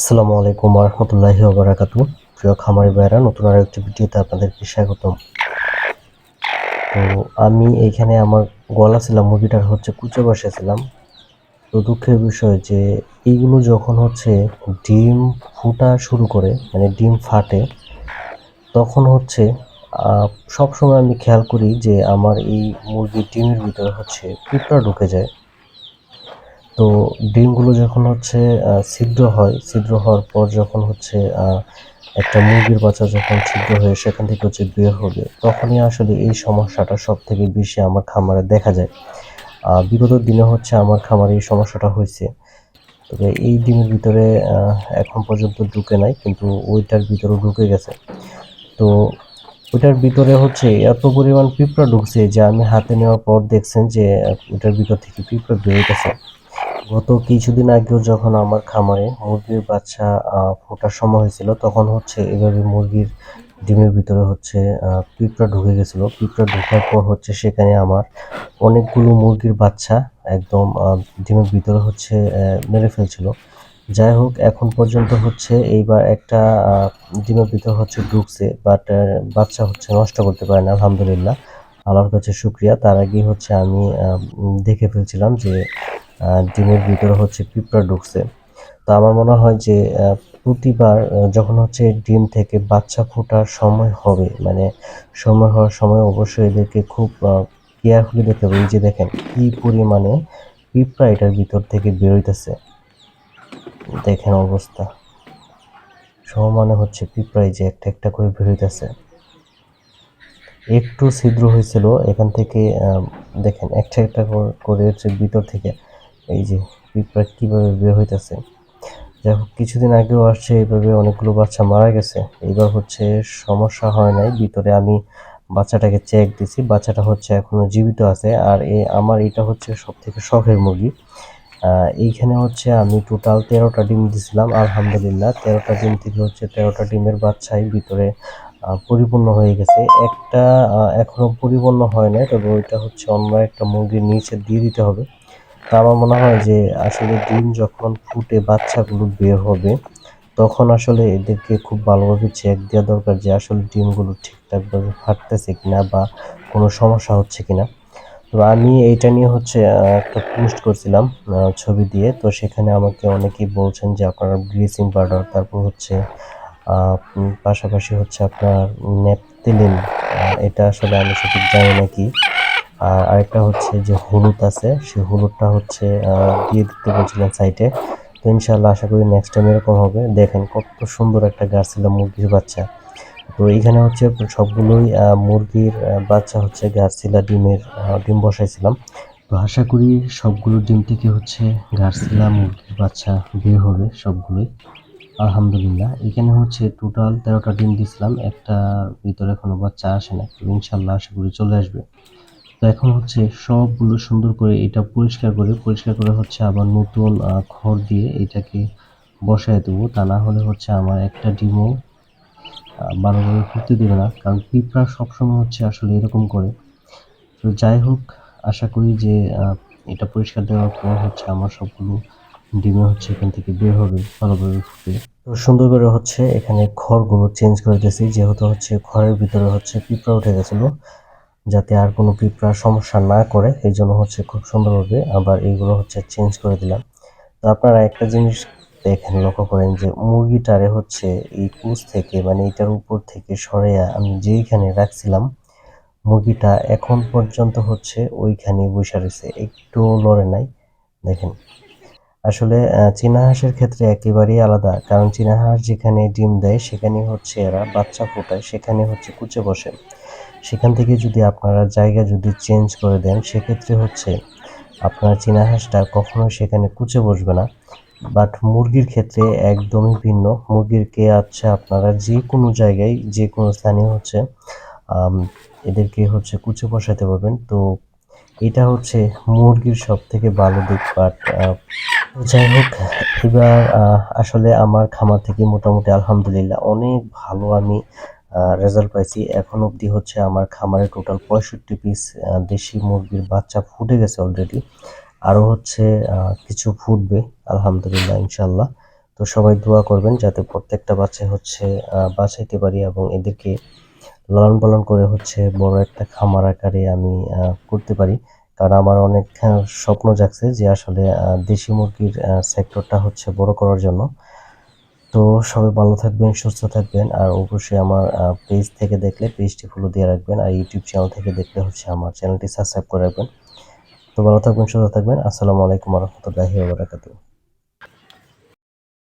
আসসালামু আলাইকুম রহমতুল্লাহি ওবরাকাতু প্রিয় খামারি ভাইরা নতুন আর একটি ভিডিওতে আপনাদেরকে স্বাগতম। তো আমি এখানে আমার গলা ছিলাম, মুরগিটার হচ্ছে কুচে বসেছিলাম তো দুঃখের বিষয় যে এইগুলো যখন হচ্ছে ডিম ফুটা শুরু করে মানে ডিম ফাটে, তখন হচ্ছে সব সময় আমি খেয়াল করি যে আমার এই মুরগির ডিমের ভিতরে হচ্ছে পিঁপড়া ঢুকে যায়। তো ডিমগুলো যখন হচ্ছে ছিদ্র হয়, ছিদ্র হওয়ার পর যখন হচ্ছে একটা মুরগির বাচ্চা যখন ছিদ্র হয়ে সেখান থেকে হচ্ছে বের হবে, তখনই আসলে এই সমস্যাটা সব থেকে বেশি আমার খামারে দেখা যায়। বিগত দিনে হচ্ছে আমার খামারে এই সমস্যাটা হয়েছে। তবে এই ডিমের ভিতরে এখন পর্যন্ত ঢুকে নাই, কিন্তু ওইটার ভিতরে ঢুকে গেছে। তো ওইটার ভিতরে হচ্ছে এত পরিমাণ পিঁপড়া ঢুকছে যে আমি হাতে নেওয়ার পর দেখছেন যে ওইটার ভিতর থেকে পিঁপড়া বেরিয়ে গেছে গত কিছুদিন আগেও যখন আমার খামারে মুরগির বাচ্চা ফোটার সময় হয়েছিল, তখন হচ্ছে এভাবে মুরগির ডিমের ভিতরে হচ্ছে পিঁপড়া ঢুকে গেছিল। পিঁপড়া ঢোকার পর হচ্ছে সেখানে আমার অনেকগুলো মুরগির বাচ্চা একদম ডিমের ভিতরে হচ্ছে মেরে ফেলছিল। যাই হোক, এখন পর্যন্ত হচ্ছে এইবার একটা ডিমের ভিতরে হচ্ছে ঢুকছে বাট বাচ্চা হচ্ছে নষ্ট করতে পারে না, আলহামদুলিল্লাহ। আল্লাহর কাছে শুক্রিয়া। তার আগে হচ্ছে আমি দেখে ফেলছিলাম যে ডিমের ভিতরে হচ্ছে পিঁপড়া ঢুকছে। তো আমার মনে হয় যে প্রতিবার যখন হচ্ছে ডিম থেকে বাচ্চা ফোটার সময় হবে মানে সময় হওয়ার সময় অবশ্যই এদেরকে খুব কেয়ারফুলি দেখতে হবে। যে দেখেন, কি পরিমাণে পিঁপড়া এটার ভিতর থেকে বেরোইতেছে দেখেন অবস্থা। সমানে হচ্ছে পিঁপড়াই যে একটা একটা করে বেরোইতেছে একটু ছিদ্র হয়েছিল এখান থেকে দেখেন, একটা একটা করে হচ্ছে ভিতর থেকে এই যে পিঁপড়া কীভাবে বের হইতেছে? যাই হোক, কিছুদিন আগেও আসছে এইভাবে অনেকগুলো বাচ্চা মারা গেছে। এইবার হচ্ছে সমস্যা হয় নাই, ভিতরে আমি বাচ্চাটাকে চেক দিছি। বাচ্চাটা হচ্ছে এখনও জীবিত আছে। আর এ, আমার এটা হচ্ছে সব থেকে শখের মুরগি। এইখানে হচ্ছে আমি টোটাল তেরোটা ডিম দিছিলাম, আলহামদুলিল্লাহ। তেরোটা ডিম থেকে হচ্ছে তেরোটা ডিমের বাচ্চাই ভিতরে পরিপূর্ণ হয়ে গেছে। একটা এখনও পরিপূর্ণ হয় নাই, তবে ওইটা হচ্ছে অন্য একটা মুরগির নিচে দিয়ে দিতে হবে। তা আমার মনে হয় যে আসলে ডিম যখন ফুটে বাচ্চাগুলো বের হবে, তখন আসলে এদেরকে খুব ভালোভাবে চেক দেওয়া দরকার যে আসলে ডিমগুলো ঠিকঠাকভাবে ফাটতেছে কিনা বা কোনো সমস্যা হচ্ছে কিনা। তো আমি এইটা নিয়ে হচ্ছে একটা পোস্ট করছিলাম ছবি দিয়ে। তো সেখানে আমাকে অনেকেই বলছেন যে আপনারা ব্লিচিং পাউডার তারপর হচ্ছে পাশাপাশি হচ্ছে আপনার নেপথেলিন এটা আসলে আমি সঠিক জানি না কি। আর আরেকটা হচ্ছে যে হলুদ আছে, সেই হলুদটা হচ্ছে দিয়ে দিতে বলছিলেন সাইটে তো ইনশাল্লাহ আশা করি নেক্সট টাইম এরকম হবে। দেখেন কত সুন্দর একটা গাছ ছিল মুরগির বাচ্চা। তো এইখানে হচ্ছে সবগুলোই মুরগির বাচ্চা হচ্ছে গাছছিলা, ডিমের ডিম বসাইছিলাম। তো আশা করি সবগুলো ডিম থেকে হচ্ছে গাছছিলা, মুরগির বাচ্চা বের হবে সবগুলোই। আলহামদুলিল্লাহ। এখানে হচ্ছে টোটাল তেরোটা ডিম দিছিলাম। একটা ভিতরে এখনও বাচ্চা আসে না ইনশাল্লাহ আশা করি চলে আসবে। তো এখন হচ্ছে সবগুলো সুন্দর করে এটা পরিষ্কার করে পরিষ্কার করে হচ্ছে আবার নতুন খড় দিয়ে এটাকে বসায় দেবো। তা না হলে হচ্ছে আমার একটা ডিমও ভালোভাবে ফুটতে দেবে না। কারণ পিঁপড়া সবসময় হচ্ছে আসলে এরকম করে। তো যাই হোক, আশা করি যে এটা পরিষ্কার দেওয়ার পর হচ্ছে আমার সবগুলো ডিমে হচ্ছে এখান থেকে বের হবে ভালোভাবে ফুটে তো সুন্দর করে হচ্ছে এখানে খড়গুলো চেঞ্জ করে দিয়েছি। যেহেতু হচ্ছে খড়ের ভিতরে হচ্ছে পিঁপড়া উঠে গেছিল যাতে আর কোনো পিঁপড়া সমস্যা না করে, এই জন্য হচ্ছে খুব সুন্দরভাবে আবার এইগুলো হচ্ছে চেঞ্জ করে দিলাম। তো আপনারা একটা জিনিস দেখেন, লক্ষ্য করেন যে মুরগিটারে হচ্ছে এই কুচ থেকে মানে এটার উপর থেকে সরে আমি যেইখানে রাখছিলাম, মুরগিটা এখন পর্যন্ত হচ্ছে ওইখানে বসে রয়েছে, একটু লড়ে নাই। দেখেন, আসলে চীনা হাঁসের ক্ষেত্রে একেবারেই আলাদা, কারণ চীনা হাঁস যেখানে ডিম দেয়, সেখানে হচ্ছে এরা বাচ্চা ফোটায় সেখানে হচ্ছে কুচে বসে। সেখান থেকে যদি আপনারা জায়গা যদি চেঞ্জ করে দেন, সেক্ষেত্রে হচ্ছে আপনার চীনা হাঁসটা কখনোই সেখানে কুচে বসবে না। বাট মুরগির ক্ষেত্রে একদমই ভিন্ন। মুরগির কে আছে আপনারা যে কোনো জায়গায় যে কোনো স্থানে হচ্ছে এদেরকে হচ্ছে কুচে বসাতে পারবেন। তো এটা হচ্ছে মুরগির সব থেকে ভালো দিক। বাট যাই হোক, এবার আসলে আমার খামার থেকে মোটামুটি আলহামদুলিল্লাহ অনেক ভালো। আমি রেজাল্ট পাইছি। এখন অবধি হচ্ছে আমার খামারে টোটাল পঁয়ষট্টি পিস দেশি মুরগির বাচ্চা ফুটে গেছে অলরেডি আরও হচ্ছে কিছু ফুটবে, আলহামদুলিল্লাহ ইনশাল্লাহ তো সবাই দোয়া করবেন যাতে প্রত্যেকটা বাচ্চা হচ্ছে বাঁচাইতে পারি এবং এদেরকে লালন পালন করে হচ্ছে বড় একটা খামার আকারে আমি করতে পারি। কারণ আমার অনেক স্বপ্ন জাগছে যে আসলে দেশি মুরগির সেক্টরটা হচ্ছে বড় করার জন্য। তো সবাই ভালো থাকবেন, সুস্থ থাকবেন, আর অবশ্যই আমার পেজ থেকে দেখলে পেজটি ফলো দিয়ে রাখবেন, আর ইউটিউব চ্যানেল থেকে দেখলে হচ্ছে আমার চ্যানেলটি সাবস্ক্রাইব করে রাখবেন। তো ভালো থাকবেন, সুস্থ থাকবেন, আসসালামু আলাইকুম রহমতুল্লাহি